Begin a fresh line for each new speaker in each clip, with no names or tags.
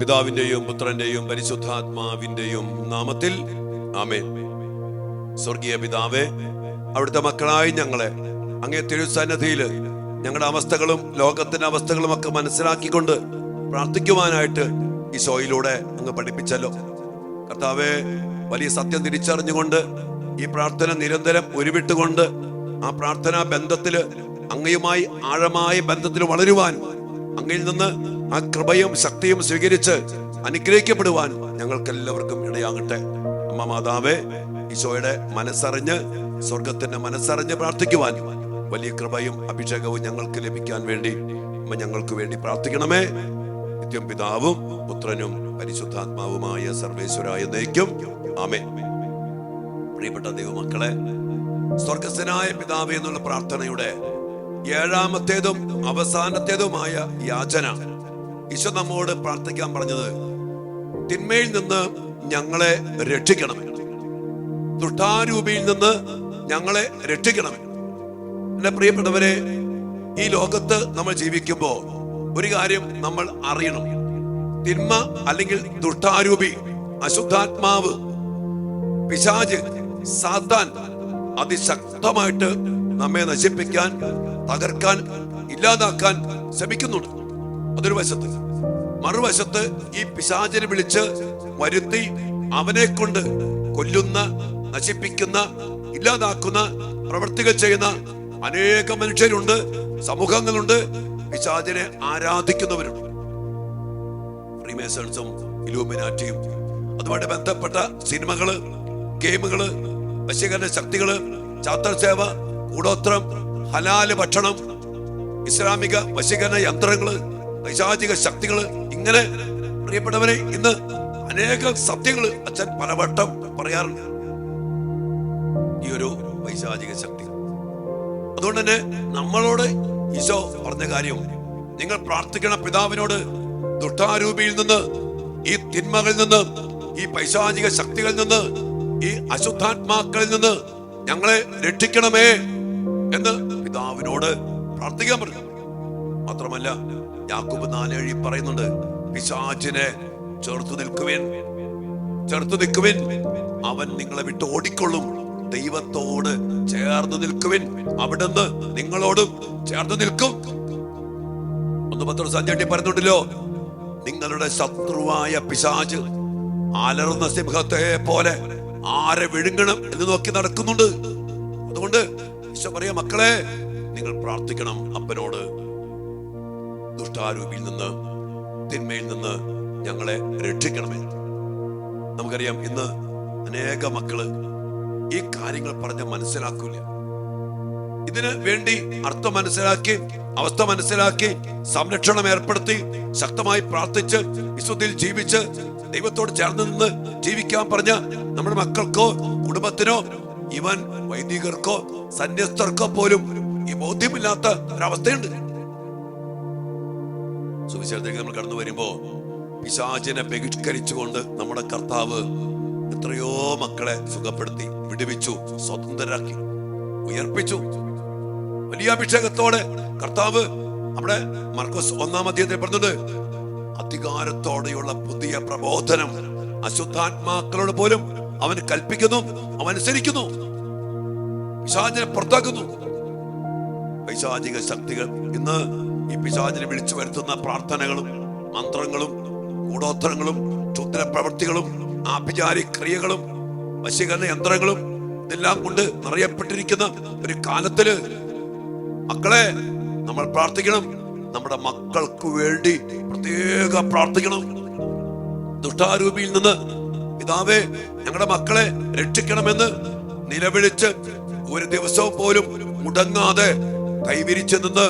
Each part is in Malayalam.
പിതാവിന്റെയും പുത്രന്റെയും പരിശുദ്ധാത്മാവിന്റെയും നാമത്തിൽ. ആമേൻ. സ്വർഗീയ പിതാവേ അവിടുത്തെ മക്കളായി ഞങ്ങളെ അങ്ങേ തിരുസന്നധിയിൽ ഞങ്ങളുടെ അവസ്ഥകളും ലോകത്തിന്റെ അവസ്ഥകളും ഒക്കെ മനസ്സിലാക്കിക്കൊണ്ട് പ്രാർത്ഥിക്കുവാനായിട്ട് ഈ ഷോയിലൂടെ അങ്ങ് പഠിപ്പിച്ചല്ലോ. കർത്താവെ വലിയ സത്യം തിരിച്ചറിഞ്ഞുകൊണ്ട് ഈ പ്രാർത്ഥന നിരന്തരം ഉരുവിട്ടുകൊണ്ട് ആ പ്രാർത്ഥനാ ബന്ധത്തിൽ അങ്ങയുമായി ആഴമായ ബന്ധത്തിൽ വളരുവാൻ അങ്ങയിൽ നിന്ന് ആ കൃപയും ശക്തിയും സ്വീകരിച്ച് അനുഗ്രഹിക്കപ്പെടുവാൻ ഞങ്ങൾക്ക് എല്ലാവർക്കും ഇടയാകട്ടെ. അമ്മ മാതാവേ ഈശോയുടെ മനസ്സറിഞ്ഞ് സ്വർഗത്തിന്റെ മനസ്സറിഞ്ഞ് പ്രാർത്ഥിക്കുവാൻ വലിയ കൃപയും അഭിഷേകവും ഞങ്ങൾക്ക് ലഭിക്കാൻ വേണ്ടി അമ്മ ഞങ്ങൾക്ക് വേണ്ടി പ്രാർത്ഥിക്കണമേ. നിത്യം പിതാവും പുത്രനും പരിശുദ്ധാത്മാവുമായ സർവേശ്വരായ നയിക്കും ആമേ പ്രിയപ്പെട്ട ദൈവമക്കളെ സ്വർഗസ്ഥനായ പിതാവ് എന്നുള്ള പ്രാർത്ഥനയുടെ ഏഴാമത്തേതും അവസാനത്തേതുമായ യാചന ഈശോ നമ്മോട് പ്രാർത്ഥിക്കാൻ പറഞ്ഞത് തിന്മയിൽ നിന്ന് ഞങ്ങളെ രക്ഷിക്കണം. ദുഷ്ടാരൂപിയിൽ നിന്ന് ഞങ്ങളെ രക്ഷിക്കണം. എന്റെ പ്രിയപ്പെട്ടവരെ ഈ ലോകത്ത് നമ്മൾ ജീവിക്കുമ്പോൾ ഒരു കാര്യം നമ്മൾ അറിയണം. തിന്മ അല്ലെങ്കിൽ ദുഷ്ടാരൂപി അശുദ്ധാത്മാവ് പിശാജ് സാത്താൻ അതിശക്തമായിട്ട് നമ്മെ നശിപ്പിക്കാൻ തകർക്കാൻ ഇല്ലാതാക്കാൻ ശ്രമിക്കുന്നുണ്ട്. അതൊരു വശത്ത്. മറുവശത്ത് ഈ പിശാചിനെ വിളിച്ച് വരുത്തി അവനെ കൊണ്ട് കൊല്ലുന്ന നശിപ്പിക്കുന്ന ഇല്ലാതാക്കുന്ന പ്രവർത്തികൾ ചെയ്യുന്ന അനേക മനുഷ്യരുണ്ട് സമൂഹങ്ങളുണ്ട് പിശാചിനെ ആരാധിക്കുന്നവരുണ്ട്. ഫ്രീമേസൺസും അതുമായിട്ട് ബന്ധപ്പെട്ട സിനിമകൾ ഗെയിമുകൾ വശീകരണ ശക്തികൾ ചാത്തർ സേവ കൂടോത്രം ഹലാൽ ഭക്ഷണം ഇസ്ലാമിക വശീകരണ യന്ത്രങ്ങൾ പൈശാചിക ശക്തികൾ ഇങ്ങനെ പ്രിയപ്പെട്ടവരെ ഇന്ന് അനേക സത്യങ്ങൾ അച്ഛൻ പലവട്ടം പറയാറുണ്ട്. ഈ ഒരു പൈശാചിക ശക്തി. അതുകൊണ്ട് തന്നെ നമ്മളോട് ഈശോ പറഞ്ഞ കാര്യം നിങ്ങൾ പ്രാർത്ഥിക്കണ പിതാവിനോട് ദുഷ്ടാരൂപിയിൽ നിന്ന് ഈ തിന്മകളിൽ നിന്ന് ഈ പൈശാചിക ശക്തികളിൽ നിന്ന് ഈ അശുദ്ധാത്മാക്കളിൽ നിന്ന് ഞങ്ങളെ രക്ഷിക്കണമേ എന്ന് പിതാവിനോട് പ്രാർത്ഥിക്കാൻ പറഞ്ഞു. മാത്രമല്ല യാക്കൂബ് നാലേഴി പറയുന്നുണ്ട് പിശാചിനെ ചേർത്ത് നിൽക്കുവിൻ. ചേർത്ത് നിൽക്കുവിൻ. അവൻ നിങ്ങളെ വിട്ട് ഓടിക്കൊള്ളും. ദൈവത്തോട് ചേർന്ന് നിൽക്കുവിൻ. അവിടുന്ന് നിങ്ങളോടും ചേർന്ന് നിൽക്കും. ഒന്ന് പത്രം സഞ്ചാട്ടി പറഞ്ഞുണ്ടല്ലോ നിങ്ങളുടെ ശത്രുവായ പിശാജ് അലറുന്ന സിംഹത്തെ പോലെ ആരെ വിഴുങ്ങണം എന്ന് നോക്കി നടക്കുന്നുണ്ട്. അതുകൊണ്ട് ഈശോ പറയാ മക്കളെ നിങ്ങൾ പ്രാർത്ഥിക്കണം അപ്പനോട്. ദുഷ്ടാരൂപിയിൽ നിന്ന് തിന്മയിൽ നിന്ന് ഞങ്ങളെ രക്ഷിക്കണമേ. നമുക്കറിയാം ഇന്ന് അനേക മക്കൾ ഈ കാര്യങ്ങൾ പറഞ്ഞ് മനസ്സിലാക്കൂല. ഇതിന് വേണ്ടി അർത്ഥം മനസ്സിലാക്കി അവസ്ഥ മനസ്സിലാക്കി സംരക്ഷണം ഏർപ്പെടുത്തി ശക്തമായി പ്രാർത്ഥിച്ച് വിശുദ്ധിയിൽ ജീവിച്ച് ദൈവത്തോട് ചേർന്ന് നിന്ന് ജീവിക്കാൻ പറഞ്ഞ നമ്മുടെ മക്കൾക്കോ കുടുംബത്തിനോ ഇവൻ വൈദികർക്കോ സന്യസ്തർക്കോ പോലും ഈ ബോധ്യമില്ലാത്ത ഒരവസ്ഥയുണ്ട്. സുവിശേഷത്തേക്ക് നമ്മൾ കടന്നു വരുമ്പോൾ പിശാചിനെ ബഹിഷ്കരിച്ചുകൊണ്ട് നമ്മുടെ കർത്താവ് എത്രയോ മക്കളെ സുഖപ്പെടുത്തി വിടുവിച്ചു സ്വതന്ത്രരാക്കി ഉയർപ്പിച്ചു. വലിയ അഭിഷേകത്തോടെ കർത്താവ് നമ്മുടെ മർക്കോസ് ഒന്നാം അധ്യായത്തിൽ പറഞ്ഞത് അധികാരത്തോടെയുള്ള പുതിയ പ്രബോധനം അശുദ്ധാത്മാക്കളോട് പോലും അവൻ കൽപ്പിക്കുന്നു അവൻ അനുസരിക്കുന്നു. പിശാചിനെ പുറത്താക്കുന്നു. പൈശാചിക ശക്തികൾ ഇന്ന് ഈ പിശാചിനെ വിളിച്ചു വരുത്തുന്ന പ്രാർത്ഥനകളും മന്ത്രങ്ങളും കൂടോത്തരങ്ങളും ക്ഷുദ്ര പ്രവൃത്തികളും ആഭിചാരി ക്രിയകളും വശീകരണ യന്ത്രങ്ങളും ഇതെല്ലാം കൊണ്ട് നിറയപ്പെട്ടിരിക്കുന്ന ഒരു കാലത്തിൽ മക്കളെ നമ്മൾ പ്രാർത്ഥിക്കണം. നമ്മുടെ മക്കൾക്ക് വേണ്ടി പ്രത്യേക പ്രാർത്ഥിക്കണം. ദുഷ്ടാരൂപിയിൽ നിന്ന് പിതാവേ ഞങ്ങളുടെ മക്കളെ രക്ഷിക്കണമെന്ന് നിലവിളിച്ച് ഒരു ദിവസവും പോലും മുടങ്ങാതെ കൈവിരിച്ചു നിന്ന്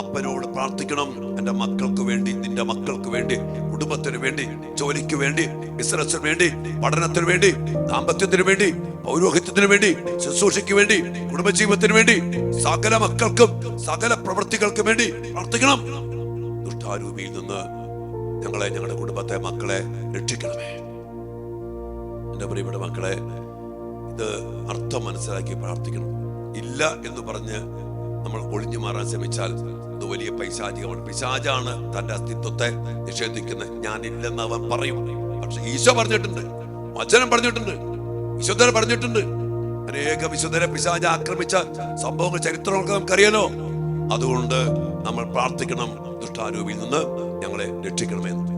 അപ്പനോട് പ്രാർത്ഥിക്കണം. എന്റെ മക്കൾക്ക് വേണ്ടി നിന്റെ മക്കൾക്ക് വേണ്ടി കുടുംബത്തിന് വേണ്ടി ജോലിക്ക് വേണ്ടി ബിസിനസ്സിന് വേണ്ടി പഠനത്തിന് വേണ്ടി ദാമ്പത്യത്തിന് വേണ്ടി പൗരോഹിത്യത്തിന് വേണ്ടി ശുശ്രൂഷയ്ക്ക് വേണ്ടി കുടുംബജീവിതത്തിന് വേണ്ടി സകല മക്കൾക്കും സകല പ്രവൃത്തികൾക്കും വേണ്ടി പ്രാർത്ഥിക്കണം. ദുഷ്ടാരൂപിയിൽ നിന്ന് ഞങ്ങളെ ഞങ്ങളുടെ കുടുംബത്തെ മക്കളെ രക്ഷിക്കണമേ. എന്റെ പ്രിയപ്പെട്ട മക്കളെ ഇത് അർത്ഥം മനസ്സിലാക്കി പ്രാർത്ഥിക്കണം. ഇല്ല എന്ന് പറഞ്ഞ് നമ്മൾ ഒളിഞ്ഞു മാറാൻ ശ്രമിച്ചാൽ ഇത് വലിയ പൈശാചികമാണ്? പിശാചാണ് തന്റെ അസ്തിത്വത്തെ നിഷേധിക്കുന്നത്. ഞാനില്ലെന്ന് അവൻ പറയും. പക്ഷെ ഈശോ പറഞ്ഞിട്ടുണ്ട് വചനം പറഞ്ഞിട്ടുണ്ട് വിശുദ്ധരെ പറഞ്ഞിട്ടുണ്ട്. അനേക വിശുദ്ധരെ പിശാച ആക്രമിച്ച സംഭവങ്ങൾ ചരിത്രമൊക്കെ നമുക്കറിയാലോ? അതുകൊണ്ട് നമ്മൾ പ്രാർത്ഥിക്കണം ദുഷ്ടാരൂപിയിൽ നിന്ന് ഞങ്ങളെ രക്ഷിക്കണമെന്ന്.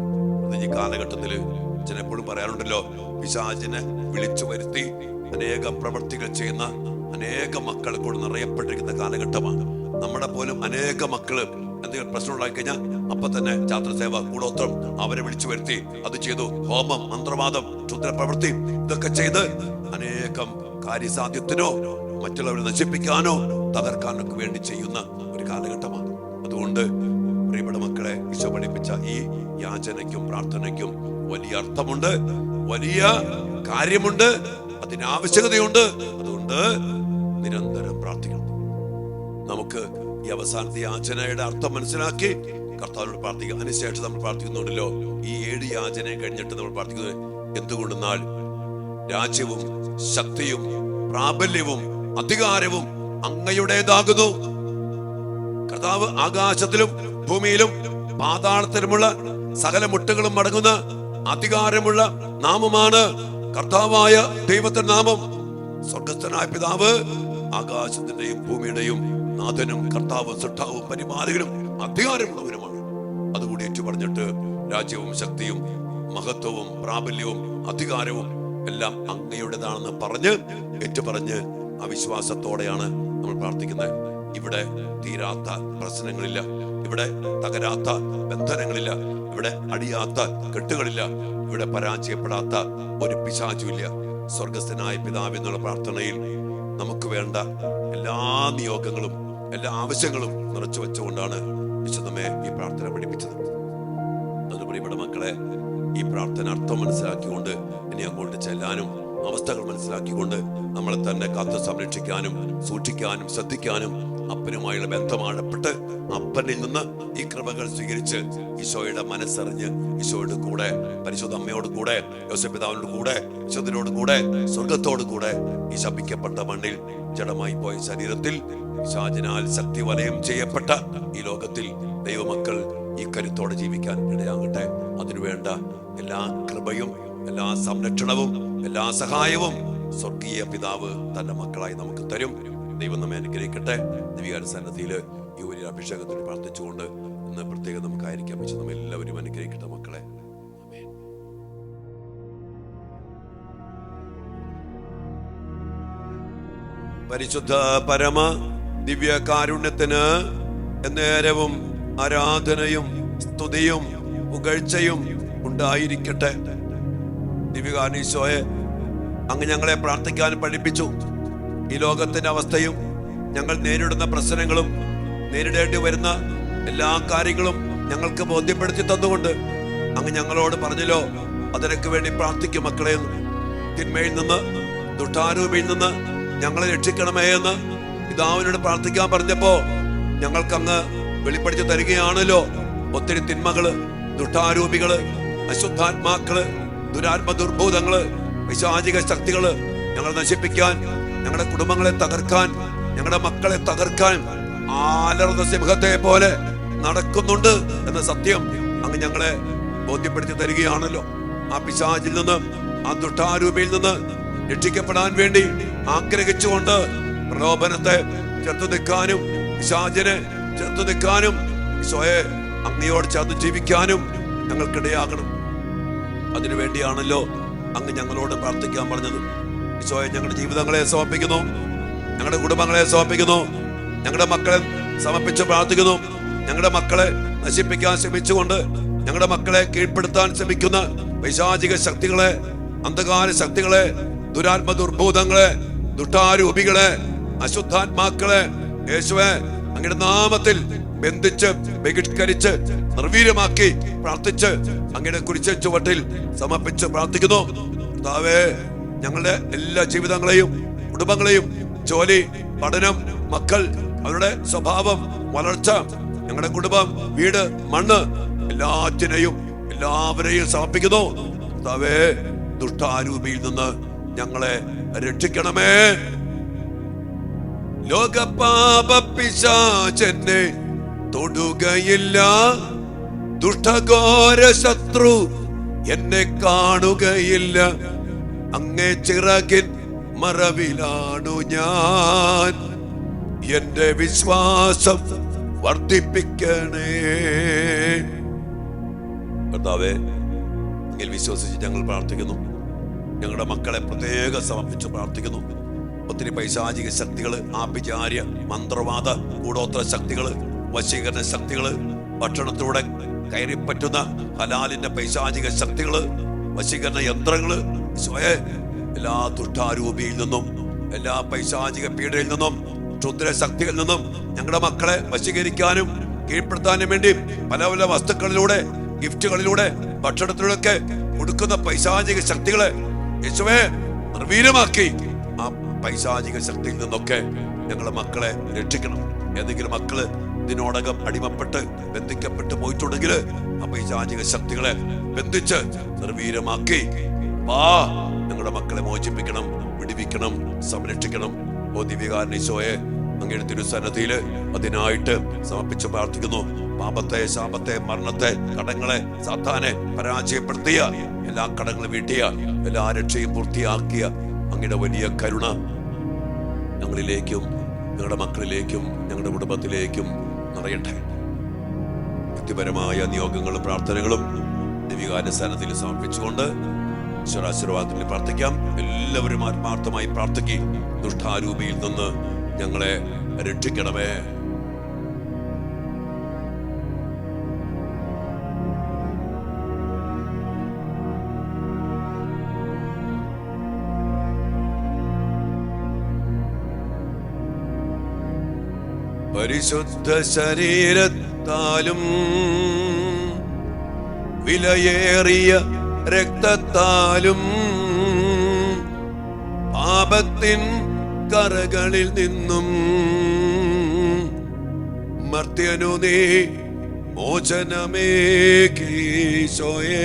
ഈ കാലഘട്ടത്തിൽ ചിലപ്പോഴും പറയാറുണ്ടല്ലോ പിശാചിനെ വിളിച്ചു വരുത്തി അനേകം പ്രവർത്തികൾ ചെയ്യുന്ന അനേക മക്കൾ കൂടെ നിറയപ്പെട്ടിരിക്കുന്ന കാലഘട്ടമാണ്. നമ്മുടെ പോലും അനേക മക്കൾ എന്തെങ്കിലും പ്രശ്നം ഉണ്ടാക്കി കഴിഞ്ഞാൽ അപ്പൊ തന്നെ ഛാത്രസേവ കൂടോത്രം അവരെ വിളിച്ചു വരുത്തി. അത് ചെയ്തു. ഹോമം മന്ത്രവാദം ക്ഷുദ്രപ്രവൃത്തി ഇതൊക്കെ ചെയ്ത് അനേകം കാര്യസാധ്യത്തിനോ മറ്റുള്ളവരെ നശിപ്പിക്കാനോ തകർക്കാനൊക്കെ വേണ്ടി ചെയ്യുന്ന ഒരു കാലഘട്ടമാണ്. അതുകൊണ്ട് പ്രിയപ്പെട്ട മക്കളെ ഈശോ പഠിപ്പിച്ച ഈ യാചനയ്ക്കും പ്രാർത്ഥനയ്ക്കും വലിയ അർത്ഥമുണ്ട് വലിയ കാര്യമുണ്ട് അതിന് ആവശ്യകതയുണ്ട് അതുകൊണ്ട് നിരന്തരം പ്രാർത്ഥിക്കണം. നമുക്ക് ഈ അവസാനത്തെ യാചനയുടെ അർത്ഥം മനസ്സിലാക്കി കർത്താവിനോട് പ്രാർത്ഥിക്കുക. അതിനുശേഷം നമ്മൾ പ്രാർത്ഥിക്കുന്നുണ്ടല്ലോ. ഈ ഏഴ് യാചനയും കഴിഞ്ഞിട്ട് നമ്മൾ പ്രാർത്ഥിക്കുന്നത് എന്തുകൊണ്ടെന്നാൽ രാജ്യവും ശക്തിയും പ്രാബല്യവും അധികാരവും അങ്ങയുടേതാകുന്നു. കർത്താവ് ആകാശത്തിലും ഭൂമിയിലും പാതാളത്തിലുമുള്ള സകല മുട്ടുകളും മടങ്ങുന്ന അധികാരമുള്ള നാമമാണ് കർത്താവായ ദൈവത്തിന്റെ നാമം. സ്വർഗസ്ഥനായ പിതാവ് ആകാശത്തിന്റെയും ഭൂമിയുടെയും നാഥനും കർത്താവും സൃഷ്ടാവും പരിപാലകനും അധികാരമുള്ളവരുമാണ്. അതുകൂടി ഏറ്റു പറഞ്ഞിട്ട് രാജ്യവും ശക്തിയും മഹത്വവും പ്രാബല്യവും അധികാരവും എല്ലാം അങ്ങയുടേതാണെന്ന് പറഞ്ഞ് ഏറ്റു പറഞ്ഞ് ആ നമ്മൾ പ്രാർത്ഥിക്കുന്നത്. ഇവിടെ തീരാത്ത പ്രശ്നങ്ങളില്ല. ഇവിടെ തകരാത്ത ബന്ധനങ്ങളില്ല. ഇവിടെ അടിയാത്ത കെട്ടുകളില്ല. ഇവിടെ പരാജയപ്പെടാത്ത ഒരു പിശാചുമില്ല. സ്വർഗസ്ഥനായ പിതാവിനുള്ള പ്രാർത്ഥനയിൽ നമുക്ക് വേണ്ട എല്ലാ നിയോഗങ്ങളും എല്ലാ ആവശ്യങ്ങളും നിറച്ചു വെച്ചുകൊണ്ടാണ് വിശുദ്ധമേ ഈ പ്രാർത്ഥന പഠിപ്പിച്ചത്. അതുപോലെ മക്കളെ ഈ പ്രാർത്ഥന അർത്ഥം മനസ്സിലാക്കിക്കൊണ്ട് ഇനി അങ്ങോട്ട് ചെല്ലാനും അവസ്ഥകൾ മനസ്സിലാക്കിക്കൊണ്ട് നമ്മളെ തന്നെ കാത്തു സംരക്ഷിക്കാനും സൂക്ഷിക്കാനും ശ്രദ്ധിക്കാനും അപ്പനുമായുള്ള ബന്ധമാണപ്പെട്ട് അപ്പനിൽ നിന്ന് ഈ കൃപകൾ സ്വീകരിച്ച് ഈശോയുടെ മനസ്സറിഞ്ഞ് ഈശോയുടെ കൂടെ പരിശുദ്ധ അമ്മയോട് കൂടെ യോസപിതാവിനോട് കൂടെ വിശുദ്ധനോട് കൂടെ സ്വർഗത്തോട് കൂടെ ഈ ശപിക്കപ്പെട്ട മണ്ണിൽ ജഡമായി പോയ ശരീരത്തിൽ ഷാജിനാൽ ശക്തി വലയം ചെയ്യപ്പെട്ട ഈ ലോകത്തിൽ ദൈവമക്കൾ ഈ കരുത്തോടെ ജീവിക്കാൻ ഇടയാകട്ടെ. അതിനുവേണ്ട എല്ലാ കൃപയും എല്ലാ സംരക്ഷണവും എല്ലാ സഹായവും സ്വർഗീയ പിതാവ് തന്റെ മക്കളായി നമുക്ക് തരും. ദൈവം നമ്മെ അനുഗ്രഹിക്കട്ടെ. സന്നദ്ധിയിൽ ഈ ഒരു അഭിഷേകത്തിൽ പ്രാർത്ഥിച്ചുകൊണ്ട് ഇന്ന് പ്രത്യേകം നമുക്കായിരിക്കാം. വെച്ച് നമ്മൾ എല്ലാവരും അനുഗ്രഹിക്കട്ടെ മക്കളെ. പരിശുദ്ധ പരമ ദിവ്യ കാരുണ്യത്തിന് നേരവും ആരാധനയും സ്തുതിയും പുകഴ്ചയും ഉണ്ടായിരിക്കട്ടെ. ദിവ്യകാരണീശോയെ അങ്ങ് ഞങ്ങളെ പ്രാർത്ഥിക്കാൻ പഠിപ്പിച്ചു. ഈ ലോകത്തിന്റെ അവസ്ഥയും ഞങ്ങൾ നേരിടുന്ന പ്രശ്നങ്ങളും നേരിടേണ്ടി വരുന്ന എല്ലാ കാര്യങ്ങളും ഞങ്ങൾക്ക് ബോധ്യപ്പെടുത്തി തന്നുകൊണ്ട് അങ്ങ് ഞങ്ങളോട് പറഞ്ഞല്ലോ അതിനൊക്കെ വേണ്ടി പ്രാർത്ഥിക്കും മക്കളെ തിന്മയിൽ നിന്ന് ദുഷ്ടാരൂപിയിൽ നിന്ന് ഞങ്ങളെ രക്ഷിക്കണമേ എന്ന് പിതാവിനോട് പ്രാർത്ഥിക്കാൻ പറഞ്ഞപ്പോ ഞങ്ങൾക്കങ്ങ് വെളിപ്പെടുത്തി തരികയാണല്ലോ. ഒത്തിരി തിന്മകൾ ദുഷ്ടാരൂപികൾ അശുദ്ധാത്മാക്കൾ ദുരാത്മ ദുർഭൂതങ്ങൾ വിശാചിക ശക്തികൾ ഞങ്ങൾ നശിപ്പിക്കാൻ ഞങ്ങളുടെ കുടുംബങ്ങളെ തകർക്കാൻ ഞങ്ങളുടെ മക്കളെ തകർക്കാൻ ആലർന്ന സിംഹത്തെ പോലെ നടക്കുന്നുണ്ട് എന്ന സത്യം അങ്ങ് ഞങ്ങളെ ബോധ്യപ്പെടുത്തി തരികയാണല്ലോ. ആ പിശാചിൽ നിന്ന് ആ ദുഷ്ടാരൂപിയിൽ നിന്ന് രക്ഷിക്കപ്പെടാൻ വേണ്ടി ആഗ്രഹിച്ചുകൊണ്ട് പ്രലോഭനത്തെ ചെറുത്തു നിൽക്കാനും പിശാചിനെ ചെറുത്തു നിൽക്കാനും ഈശോയെ അങ്ങയോട് ചേർന്ന് ജീവിക്കാനും ഞങ്ങൾക്കിടയാകണം. അതിനു വേണ്ടിയാണല്ലോ അങ്ങ് ഞങ്ങളോട് പ്രാർത്ഥിക്കാൻ പറഞ്ഞത്. ഈശോയെ ഞങ്ങളുടെ ജീവിതങ്ങളെ സമർപ്പിക്കുന്നു. ഞങ്ങളുടെ കുടുംബങ്ങളെ സമർപ്പിക്കുന്നു. ഞങ്ങളുടെ മക്കളെ സമർപ്പിച്ച് പ്രാർത്ഥിക്കുന്നു. ഞങ്ങളുടെ മക്കളെ നശിപ്പിക്കാൻ ശ്രമിച്ചുകൊണ്ട് ഞങ്ങളുടെ മക്കളെ കീഴ്പ്പെടുത്താൻ ശ്രമിക്കുന്ന പൈശാചിക ശക്തികളെ അന്ധകാര ശക്തികളെ ദുരാത്മ ദുർഭൂതങ്ങളെ ദുഷ്ടാരൂപികളെ അശുദ്ധാത്മാക്കളെ യേശുവെ അങ്ങയുടെ നാമത്തിൽ ബന്ധിച്ച് ബഹിഷ്കരിച്ച് നിർവീര്യമാക്കി പ്രാർത്ഥിച്ച് അങ്ങയുടെ കുരിശ ചുവട്ടിൽ സമർപ്പിച്ച് പ്രാർത്ഥിക്കുന്നു. കർത്താവേ ഞങ്ങളുടെ എല്ലാ ജീവിതങ്ങളെയും കുടുംബങ്ങളെയും ജോലി പഠനം മക്കൾ അവരുടെ സ്വഭാവം വളർച്ച ഞങ്ങളുടെ കുടുംബം വീട് മണ്ണ് എല്ലാറ്റിനെയും എല്ലാവരെയും സമർപ്പിക്കുന്നു. കർത്താവേ ദുഷ്ടാരൂപിയിൽ നിന്ന് ഞങ്ങളെ രക്ഷിക്കണമേ. ലോകപാപിശാചെന്നെ തൊടുകയില്ല. ദുഷ്ടഘോര ശത്രു എന്നെ കാണുകയില്ല. അങ്ങേ ചിറകിൻ മറവിലാണു ഞാൻ. എന്റെ വിശ്വാസം വർദ്ധിപ്പിക്കണേ. കർത്താവേ വിശ്വസിച്ച് ഞങ്ങൾ പ്രാർത്ഥിക്കുന്നു. ഞങ്ങളുടെ മക്കളെ പ്രത്യേകം സമർപ്പിച്ച് പ്രാർത്ഥിക്കുന്നു. ഒത്തിരി പൈശാചിക ശക്തികൾ ആഭിചാര്യ മന്ത്രവാദ കൂടോത്ര ശക്തികൾ വശീകരണ ശക്തികൾ ഭക്ഷണത്തിലൂടെ കയറിപ്പറ്റുന്ന ഹലാലിന്റെ പൈശാചിക ശക്തികൾ വശീകരണ യന്ത്രങ്ങൾ സ്വയം എല്ലാ ദുഷ്ടാരൂപിയിൽ നിന്നും എല്ലാ പൈശാചിക പീഡയിൽ നിന്നും ക്ഷുദ്ര ശക്തികളിൽ നിന്നും ഞങ്ങളുടെ മക്കളെ വശീകരിക്കാനും കീഴ്പ്പെടുത്താനും വേണ്ടി പല പല വസ്തുക്കളിലൂടെ ഗിഫ്റ്റുകളിലൂടെ ഭക്ഷണത്തിലൂടെയൊക്കെ കൊടുക്കുന്ന പൈശാചിക ശക്തികളെ യേശുവേ നിർവീര്യമാക്കി. ആ പൈശാചിക ശക്തിയിൽ നിന്നൊക്കെ ഞങ്ങളുടെ മക്കളെ രക്ഷിക്കണം. ഏതെങ്കിലും മക്കൾ ഇതിനോടകം അടിമപ്പെട്ട് ബന്ധിക്കപ്പെട്ട് ഈ പൈശാചിക ശക്തികളെ ബന്ധിച്ച് നിർവീര്യമാക്കി. വാ ഞങ്ങളുടെ മക്കളെ മോചിപ്പിക്കണം വിടിവിക്കണം സംരക്ഷിക്കണം. ഓ ദിവ്യകാരൻ ഈശോയെ അങ്ങയുടെ തിരുസന്നതിയിൽ അതിനായിട്ട് സമർപ്പിച്ച് പ്രാർത്ഥിക്കുന്നു. പാപത്തെ ശാപത്തെ മരണത്തെ കടങ്ങളെ സാധാനെ പരാജയപ്പെടുത്തിയ എല്ലാ കടങ്ങളും വീട്ടിയ എല്ലാ രക്ഷയും പൂർത്തിയാക്കിയ അങ്ങയുടെ വലിയ കരുണ ഞങ്ങളിലേക്കും ഞങ്ങളുടെ മക്കളിലേക്കും ഞങ്ങളുടെ കുടുംബത്തിലേക്കും നിറയട്ടെ. വ്യക്തിപരമായ നിയോഗങ്ങളും പ്രാർത്ഥനകളും ദിവ്യകാരസ്ഥാനത്തിൽ സമർപ്പിച്ചുകൊണ്ട് ഈശ്വരാശീർവാദത്തിൽ പ്രാർത്ഥിക്കാം. എല്ലാവരും ആത്മാർത്ഥമായി പ്രാർത്ഥിക്കുകയും ദുഷ്ടാരൂപിയിൽ നിന്ന് ഞങ്ങളെ രക്ഷിക്കണമേ. പരിശുദ്ധ ശരീരത്താലും വിലയേറിയ രക്തത്താലും പാപത്തിൻ കറകളിൽ നിന്നും മർത്യനു നീ മോചനമേ കീശോയേ